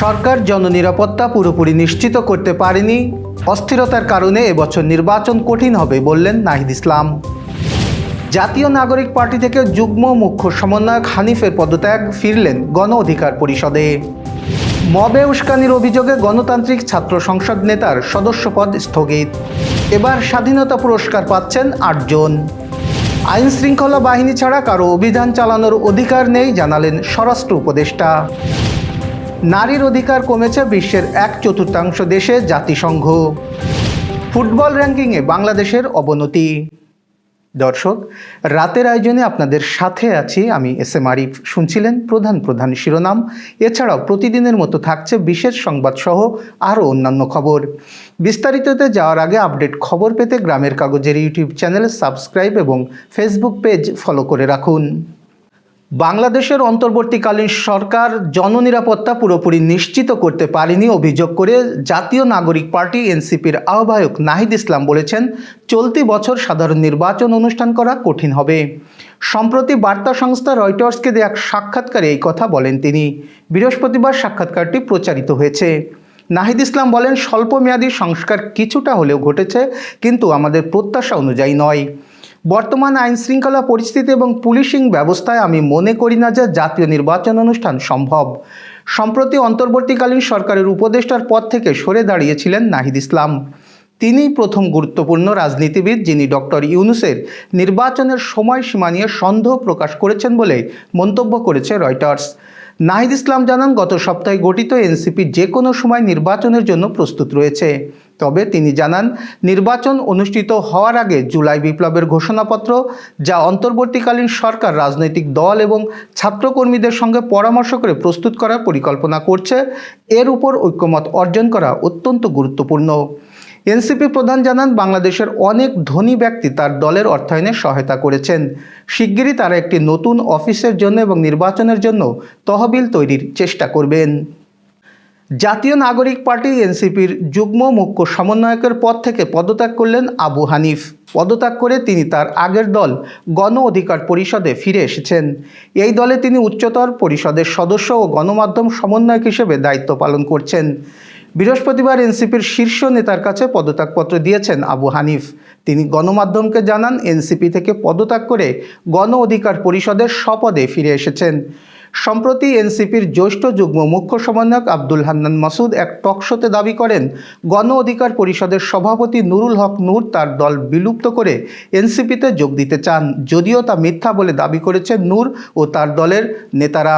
সরকার জননিরাপত্তা পুরোপুরি নিশ্চিত করতে পারেনি। অস্থিরতার কারণে এবছর নির্বাচন কঠিন হবে বললেন নাহিদ ইসলাম। জাতীয় নাগরিক পার্টি থেকে যুগ্ম মুখ্য সমন্বয়ক হানিফের পদত্যাগ ফিরলেন গণ অধিকার পরিষদে। মবে উস্কানির অভিযোগে গণতান্ত্রিক ছাত্র সংসদ নেতার সদস্যপদ স্থগিত। এবার স্বাধীনতা পুরস্কার পাচ্ছেন আটজন। আইন শৃঙ্খলা বাহিনী ছাড়া কারও অভিযান চালানোর অধিকার নেই জানালেন স্বরাষ্ট্র উপদেষ্টা। নারীর অধিকার কমেছে বিশ্বের এক চতুর্থাংশ দেশে জাতিসংঘ। ফুটবল র্যাঙ্কিংয়ে বাংলাদেশের অবনতি। দর্শক, রাতের আয়োজনে আপনাদের সাথে আছি আমি এস এম আরিফ। শুনছিলেন প্রধান প্রধান শিরোনাম। এছাড়াও প্রতিদিনের মতো থাকছে বিশেষ সংবাদ সহ আরও অন্যান্য খবর। বিস্তারিততে যাওয়ার আগে আপডেট খবর পেতে গ্রামের কাগজের ইউটিউব চ্যানেল সাবস্ক্রাইব এবং ফেসবুক পেজ ফলো করে রাখুন। বাংলাদেশের অন্তর্বর্তীকালীন সরকার জননিরাপত্তা পুরোপুরি নিশ্চিত করতে পারেনি অভিযোগ করে জাতীয় নাগরিক পার্টি এনসিপির আহ্বায়ক নাহিদ ইসলাম বলেছেন, চলতি বছর সাধারণ নির্বাচন অনুষ্ঠান করা কঠিন হবে। সম্প্রতি বার্তা সংস্থা রয়টার্সকে দেয়া সাক্ষাৎকারে এই কথা বলেন তিনি। বৃহস্পতিবার সাক্ষাৎকারটি প্রচারিত হয়েছে। নাহিদ ইসলাম বলেন, স্বল্পমেয়াদী সংস্কার কিছুটা হলেও ঘটেছে, কিন্তু আমাদের প্রত্যাশা অনুযায়ী নয়। বর্তমান আইন শৃঙ্খলা পরিস্থিতি এবং পুলিশিং ব্যবস্থায় আমি মনে করি না যে জাতীয় নির্বাচন অনুষ্ঠান সম্ভব। সম্প্রতি অন্তর্বর্তীকালীন সরকারের উপদেষ্টার পদ থেকে সরে দাঁড়িয়েছিলেন নাহিদ ইসলাম। তিনি প্রথম গুরুত্বপূর্ণ রাজনীতিবিদ যিনি ডক্টর ইউনুসের নির্বাচনের সময়সীমা নিয়ে সন্দেহ প্রকাশ করেছেন বলে মন্তব্য করেছে রয়টার্স। নাহিদ ইসলাম জানান, গত সপ্তাহে গঠিত এনসিপি যে কোনো সময় নির্বাচনের জন্য প্রস্তুত রয়েছে। তবে তিনি জানান, নির্বাচন অনুষ্ঠিত হওয়ার আগে জুলাই বিপ্লবের ঘোষণাপত্র, যা অন্তর্বর্তীকালীন সরকার, রাজনৈতিক দল এবং ছাত্রকর্মীদের সঙ্গে পরামর্শ করে প্রস্তুত করার পরিকল্পনা করছে, এর উপর ঐক্যমত অর্জন করা অত্যন্ত গুরুত্বপূর্ণ। এনসিপি প্রধান জানান, বাংলাদেশের অনেক ধনী ব্যক্তি তার দলের অর্থায়নে সহায়তা করেছেন। শিগগিরই তারা একটি নতুন অফিসের জন্য এবং নির্বাচনের জন্য তহবিল তৈরির চেষ্টা করবেন। জাতীয় নাগরিক পার্টি এনসিপির যুগ্ম মুখ্য সমন্বয়কের পদ থেকে পদত্যাগ করলেন আবু হানিফ। পদত্যাগ করে তিনি তার আগের দল গণ অধিকার পরিষদে ফিরে এসেছেন। এই দলে তিনি উচ্চতর পরিষদের সদস্য ও গণমাধ্যম সমন্বয়ক হিসেবে দায়িত্ব পালন করছেন। বৃহস্পতিবার এনসিপির শীর্ষ নেতার কাছে পদত্যাগপত্র দিয়েছেন আবু হানিফ। তিনি গণমাধ্যমকে জানান, এনসিপি থেকে পদত্যাগ করে গণ অধিকার পরিষদের স্বপদে ফিরে এসেছেন। সম্প্রতি এনসিপির জ্যেষ্ঠ যুগ্ম মুখ্য সমন্বয়ক আব্দুল হান্নান মাসুদ এক টকশোতে দাবি করেন, গণ অধিকার পরিষদের সভাপতি নুরুল হক নূর তার দল বিলুপ্ত করে এনসিপিতে যোগ দিতে চান, যদিও তা মিথ্যা বলে দাবি করেছে নূর ও তার দলের নেতারা।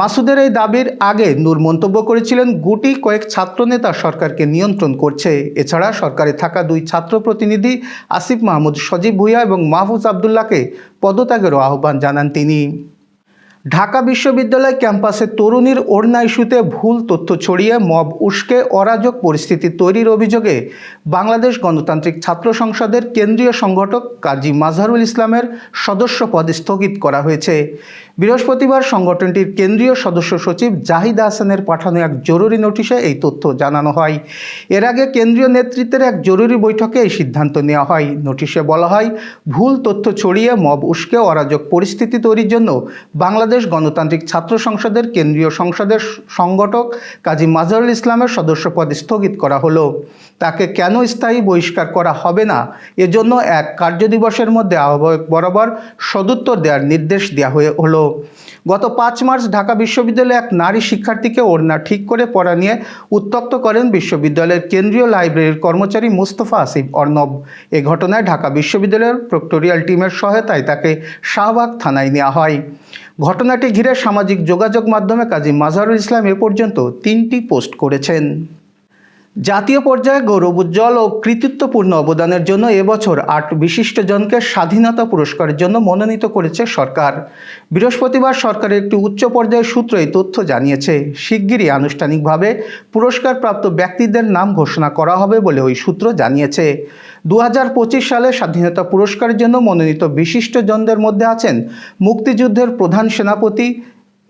মাসুদের এই দাবির আগে নূর মন্তব্য করেছিলেন, গুটি কয়েক ছাত্রনেতা সরকারকে নিয়ন্ত্রণ করছে। এছাড়া সরকারে থাকা দুই ছাত্র প্রতিনিধি আসিফ মাহমুদ সজীব ভুইয়া এবং মাহফুজ আবদুল্লাহকে পদত্যাগেরও আহ্বান জানান তিনি। ঢাকা বিশ্ববিদ্যালয় ক্যাম্পাসে তরুণীর ওড়না ইস্যুতে ভুল তথ্য ছড়িয়ে মব উস্কে অরাজক পরিস্থিতি তৈরির অভিযোগে বাংলাদেশ গণতান্ত্রিক ছাত্র সংসদের কেন্দ্রীয় সংগঠক কাজী মাজহারুল ইসলামের সদস্য পদ স্থগিত করা হয়েছে। বৃহস্পতিবার সংগঠনটির কেন্দ্রীয় সদস্য সচিব জাহিদ হাসানের পাঠানো এক জরুরি নোটিশে এই তথ্য জানানো হয়। এর আগে কেন্দ্রীয় নেতৃত্বের এক জরুরি বৈঠকে এই সিদ্ধান্ত নেওয়া হয়। নোটিশে বলা হয়, ভুল তথ্য ছড়িয়ে মব উস্কে অরাজক পরিস্থিতি তৈরির জন্য বাংলাদেশ গণতান্ত্রিক ছাত্র সংসদের কেন্দ্রীয় সংসদের সংগঠক কাজী মাজহারুল ইসলামের সদস্য পদ স্থগিত করা হলো। তাকে কেন স্থায়ী বহিষ্কার করা হবে না? এজন্য এক কার্যদিবসের মধ্যে আহ্বায়ক বরাবর সদুত্তর দেওয়ার নির্দেশ দেওয়া হয়ে হলো। গত পাঁচ মার্চ ঢাকা বিশ্ববিদ্যালয়ে এক নারী শিক্ষার্থীকে ওড়না ঠিক করে পড়া নিয়ে উত্তক্ত করেন বিশ্ববিদ্যালয়ের কেন্দ্রীয় লাইব্রেরির কর্মচারী মুস্তফা আসিফ অর্ণব। এ ঘটনায় ঢাকা বিশ্ববিদ্যালয়ের প্রক্টোরিয়াল টিমের সহায়তায় তাকে শাহবাগ থানায় নেওয়া হয়। ঘটনাটি ঘিরে সামাজিক যোগাযোগ মাধ্যমে কাজী মাজহারুল ইসলাম এ পর্যন্ত তিনটি পোস্ট করেছেন। জাতীয় পর্যায়ে গৌরব উজ্জ্বল ও কৃতিত্বপূর্ণ অবদানের জন্য এবছর আট বিশিষ্টজনকে স্বাধীনতা পুরস্কারের জন্য মনোনীত করেছে সরকার। বৃহস্পতিবার সরকারের একটি উচ্চ পর্যায়ের সূত্র এই তথ্য জানিয়েছে। শিগগিরই আনুষ্ঠানিকভাবে পুরস্কারপ্রাপ্ত ব্যক্তিদের নাম ঘোষণা করা হবে বলে ওই সূত্র জানিয়েছে। দু হাজার পঁচিশ সালে স্বাধীনতা পুরস্কারের জন্য মনোনীত বিশিষ্টজনদের মধ্যে আছেন মুক্তিযুদ্ধের প্রধান সেনাপতি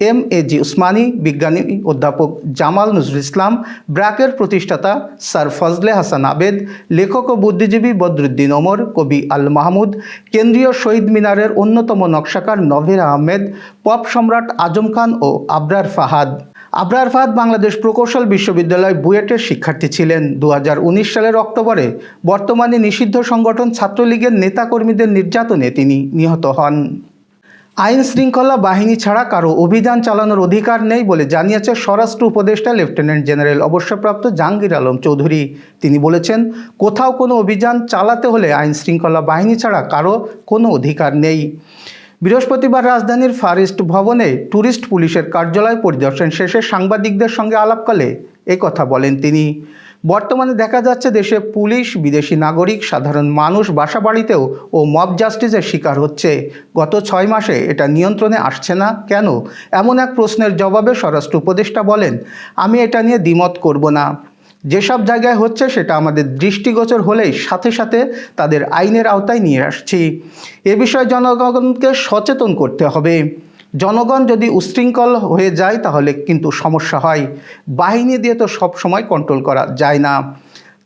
এম এ জি উসমানী, বিজ্ঞানী অধ্যাপক জামাল নজরুল ইসলাম, ব্র্যাকের প্রতিষ্ঠাতা স্যার ফজলে হাসান আবেদ, লেখক ও বুদ্ধিজীবী বদরুদ্দিন ওমর, কবি আল মাহমুদ, কেন্দ্রীয় শহীদ মিনারের অন্যতম নকশাকার নভের আহমেদ, পপ সম্রাট আজম খান ও আবরার ফাহাদ। আবরার ফাহাদ বাংলাদেশ প্রকৌশল বিশ্ববিদ্যালয় বুয়েটের শিক্ষার্থী ছিলেন। দু হাজার উনিশ সালের অক্টোবরে বর্তমানে নিষিদ্ধ সংগঠন ছাত্রলীগের নেতাকর্মীদের নির্যাতনে তিনি নিহত হন। আইন শৃঙ্খলা বাহিনী ছাড়া কারও অভিযান চালানোর অধিকার নেই বলে জানিয়েছে স্বরাষ্ট্র উপদেষ্টা লেফটেন্যান্ট জেনারেল অবসরপ্রাপ্ত জাহাঙ্গীর আলম চৌধুরী। তিনি বলেছেন, কোথাও কোনো অভিযান চালাতে হলে আইন শৃঙ্খলা বাহিনী ছাড়া কারও কোনো অধিকার নেই। বৃহস্পতিবার রাজধানীর ফারেস্ট ভবনে ট্যুরিস্ট পুলিশের কার্যালয় পরিদর্শন শেষে সাংবাদিকদের সঙ্গে আলাপকালে কথা বলেন তিনি। বর্তমানে দেখা যাচ্ছে দেশে পুলিশ, বিদেশি নাগরিক, সাধারণ মানুষ বাসাবাড়িতেও ও মব জাস্টিসের শিকার হচ্ছে। গত ছয় মাসে এটা নিয়ন্ত্রণে আসছে না কেন? এমন এক প্রশ্নের জবাবে স্বরাষ্ট্র উপদেষ্টা বলেন, আমি এটা নিয়ে দ্বিমত করব না। যেসব জায়গায় হচ্ছে সেটা আমাদের দৃষ্টিগোচর হলেই সাথে সাথে তাদের আইনের আওতায় নিয়ে আসছি। এ বিষয়ে জনগণকে সচেতন করতে হবে। জনগণ যদি উশৃঙ্খল হয়ে যায়, তাহলে কিন্তু সমস্যা হয়। বাহিনী দিয়ে তো সব সময় কন্ট্রোল করা যায় না।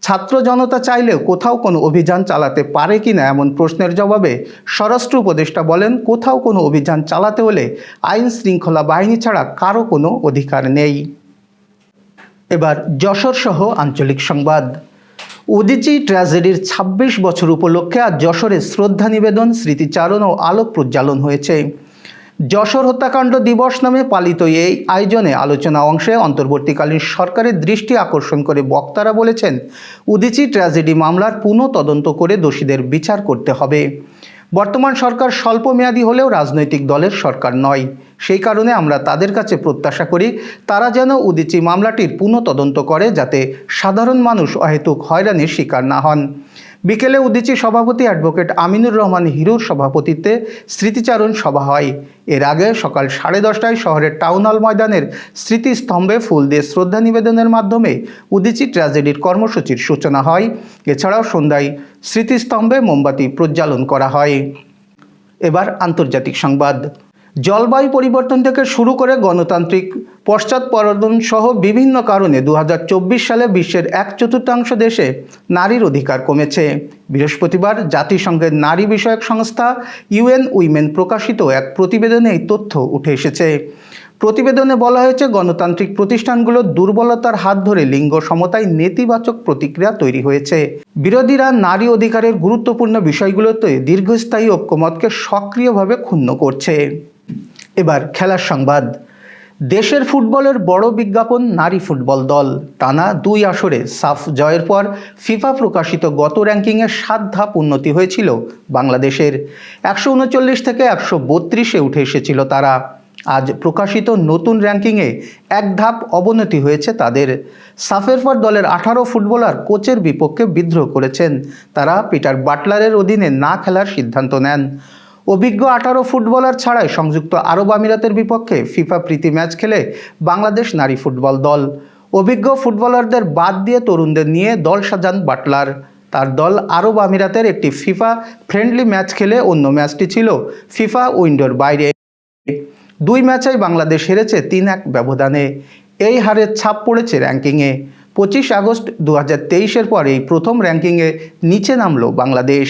ছাত্র জনতা চাইলেও কোথাও কোনো অভিযান চালাতে পারে কি না, এমন প্রশ্নের জবাবে স্বরাষ্ট্র উপদেষ্টা বলেন, কোথাও কোনো অভিযান চালাতে হলে আইন শৃঙ্খলা বাহিনী ছাড়া কারও কোনো অধিকার নেই। এবার যশোর সহ আঞ্চলিক সংবাদ। উদিচি ট্র্যাজেডির ২৬ বছর উপলক্ষে আজ যশোরে শ্রদ্ধা নিবেদন, স্মৃতিচারণ ও আলোক প্রজ্বালন হয়েছে। যশোর হত্যাকাণ্ড দিবস নামে পালিত এই আয়োজনে আলোচনা অংশে অন্তর্বর্তীকালীন সরকারের দৃষ্টি আকর্ষণ করে বক্তারা বলেছেন, উদিচি ট্র্যাজেডি মামলার পুনঃ তদন্ত করে দোষীদের বিচার করতে হবে। বর্তমান সরকার স্বল্পমেয়াদী হলেও রাজনৈতিক দলের সরকার নয়। সেই কারণে আমরা তাদের কাছে প্রত্যাশা করি, তারা যেন উদিচি মামলাটির পুনঃ তদন্ত করে যাতে সাধারণ মানুষ অহেতুক হয়রানির শিকার না হন। বিকেলে উদিচি সভাপতি অ্যাডভোকেট আমিনুর রহমান হিরুর সভাপতিত্বে স্মৃতিচারণ সভা হয়। এর আগে সকাল সাড়ে দশটায় শহরের টাউন হল ময়দানের স্মৃতিস্তম্ভে ফুল দিয়ে শ্রদ্ধা নিবেদনের মাধ্যমে উদিচি ট্র্যাজেডির কর্মসূচির সূচনা হয়। এছাড়াও সন্ধ্যায় স্মৃতিস্তম্ভে মোমবাতি প্রজ্বালন করা হয়। এবার আন্তর্জাতিক সংবাদ। জলবায়ু পরিবর্তন থেকে শুরু করে গণতান্ত্রিক পশ্চাৎপরদন সহ বিভিন্ন কারণে দু হাজার চব্বিশ সালে বিশ্বের এক চতুর্থাংশ দেশে নারীর অধিকার কমেছে। বৃহস্পতিবার জাতিসংঘের নারী বিষয়ক সংস্থা ইউএন উইমেন প্রকাশিত এক প্রতিবেদনে এই তথ্য উঠে এসেছে। প্রতিবেদনে বলা হয়েছে, গণতান্ত্রিক প্রতিষ্ঠানগুলোর দুর্বলতার হাত ধরে লিঙ্গ সমতায় নেতিবাচক প্রতিক্রিয়া তৈরি হয়েছে। বিরোধীরা নারী অধিকারের গুরুত্বপূর্ণ বিষয়গুলোতে দীর্ঘস্থায়ী ঐক্যমতকে সক্রিয়ভাবে ক্ষুণ্ণ করছে। এবার খেলার সংবাদ। দেশের ফুটবলের বড় বিজ্ঞাপন নারী ফুটবল দল। টানা দুই আসরে সাফ জয়ের পর ফিফা প্রকাশিত গত র্যাঙ্কিংয়ে সাত ধাপ উন্নতি হয়েছিল বাংলাদেশের। একশো উনচল্লিশ থেকে একশো বত্রিশে উঠে এসেছিল তারা। আজ প্রকাশিত নতুন র্যাঙ্কিংয়ে এক ধাপ অবনতি হয়েছে তাদের। সাফের পর দলের আঠারো ফুটবলার কোচের বিপক্ষে বিদ্রোহ করেছেন। তারা পিটার বাটলারের অধীনে না খেলার সিদ্ধান্ত নেন। অভিজ্ঞ আঠারো ফুটবলার ছাড়াই সংযুক্ত আরব আমিরাতের বিপক্ষে ফিফা প্রীতি ম্যাচ খেলে বাংলাদেশ নারী ফুটবল দল। অভিজ্ঞ ফুটবলারদের বাদ দিয়ে তরুণদের নিয়ে দল সাজান বাটলার। তার দল আরব আমিরাতের একটি ফিফা ফ্রেন্ডলি ম্যাচ খেলে অন্য ম্যাচটি ছিল ফিফা উইন্ডোর বাইরে। দুই ম্যাচেই বাংলাদেশ হেরেছে তিন এক ব্যবধানে। এই হারের ছাপ পড়েছে র্যাঙ্কিংয়ে। পঁচিশ আগস্ট দু হাজার তেইশের পর এই প্রথম র্যাঙ্কিংয়ে নিচে নামল Bangladesh.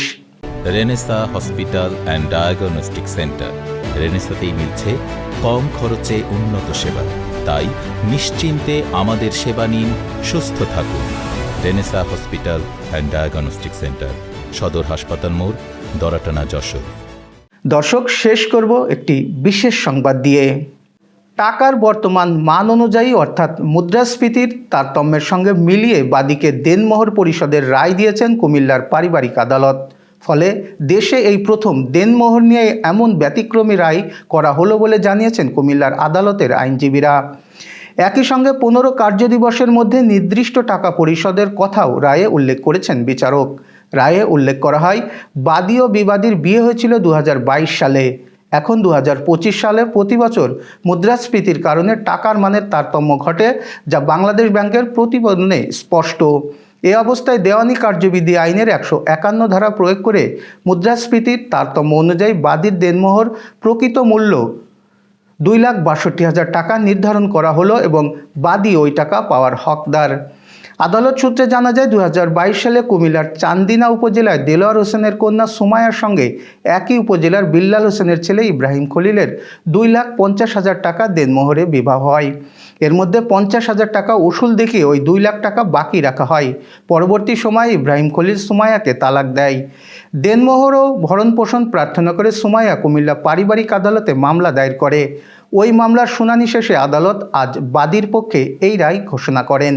Renesa hospital and diagnostic centre রেনেসাতেই মিলছে কম খরচে উন্নত সেবা। তাই নিশ্চিন্তে আমাদের সেবা নিন, সুস্থ থাকুন। Renesa hospital and diagnostic centre সদর হাসপাতাল মোড়, দরাটানা যশোর। দর্শক, শেষ করব একটি বিশেষ সংবাদ দিয়ে। টাকার বর্তমান মান অনুযায়ী, অর্থাৎ মুদ্রাস্ফীতির তারতম্যের সঙ্গে মিলিয়ে বাদীকে দেনমোহর পরিষদের রায় দিয়েছেন কুমিল্লার পারিবারিক আদালত। ফলে দেশে এই প্রথম দেনমোহর নিয়ে এমন ব্যতিক্রমী রায় করা হলো বলে জানিয়েছেন কুমিল্লার আদালতের আইনজীবীরা। একই সঙ্গে পনেরো কার্যদিবসের মধ্যে নির্দিষ্ট টাকা পরিশোধের কথাও রায়ে উল্লেখ করেছেন বিচারক। রায়ে উল্লেখ করা হয়, বাদী ও বিবাদীর বিয়ে হয়েছিল দু হাজার বাইশ সালে। এখন দু হাজার পঁচিশ সালে প্রতি বছর মুদ্রাস্ফীতির কারণে টাকার মানের তারতম্য ঘটে, যা বাংলাদেশ ব্যাংকের প্রতিবেদনে স্পষ্ট। এ অবস্থায় দেওয়ানি কার্যবিধি আইনের একশো একান্ন ধারা প্রয়োগ করে মুদ্রাস্ফীতির তারতম্য অনুযায়ী বাদীর দেনমোহর প্রকৃত মূল্য দুই লাখ বাষট্টি হাজার টাকা নির্ধারণ করা হলো এবং বাদী ওই টাকা পাওয়ার হকদার। আদালত সূত্রে জানা যায় দু হাজার বাইশ সালে কুমিল্লার চান্দিনা উপজেলায় দেলোয়ার হোসেনের কন্যা সুমায়ার সঙ্গে একই উপজেলার বিল্লাল হোসেনের ছেলে ইব্রাহিম খলিলের দুই লাখ পঞ্চাশ হাজার টাকা দেনমোহরে বিবাহ হয়। এর মধ্যে পঞ্চাশ হাজার টাকা উসুল দেখিয়ে ওই দুই লাখ টাকা বাকি রাখা হয়। পরবর্তী সময়ে ইব্রাহিম খলিল সুমায়াকে তালাক দেয়। দেনমোহর ও ভরণ পোষণ প্রার্থনা করে সুমায়া কুমিল্লা পারিবারিক আদালতে মামলা দায়ের করে। ওই মামলার শুনানি শেষে আদালত আজ বাদীর পক্ষে এই রায় ঘোষণা করেন।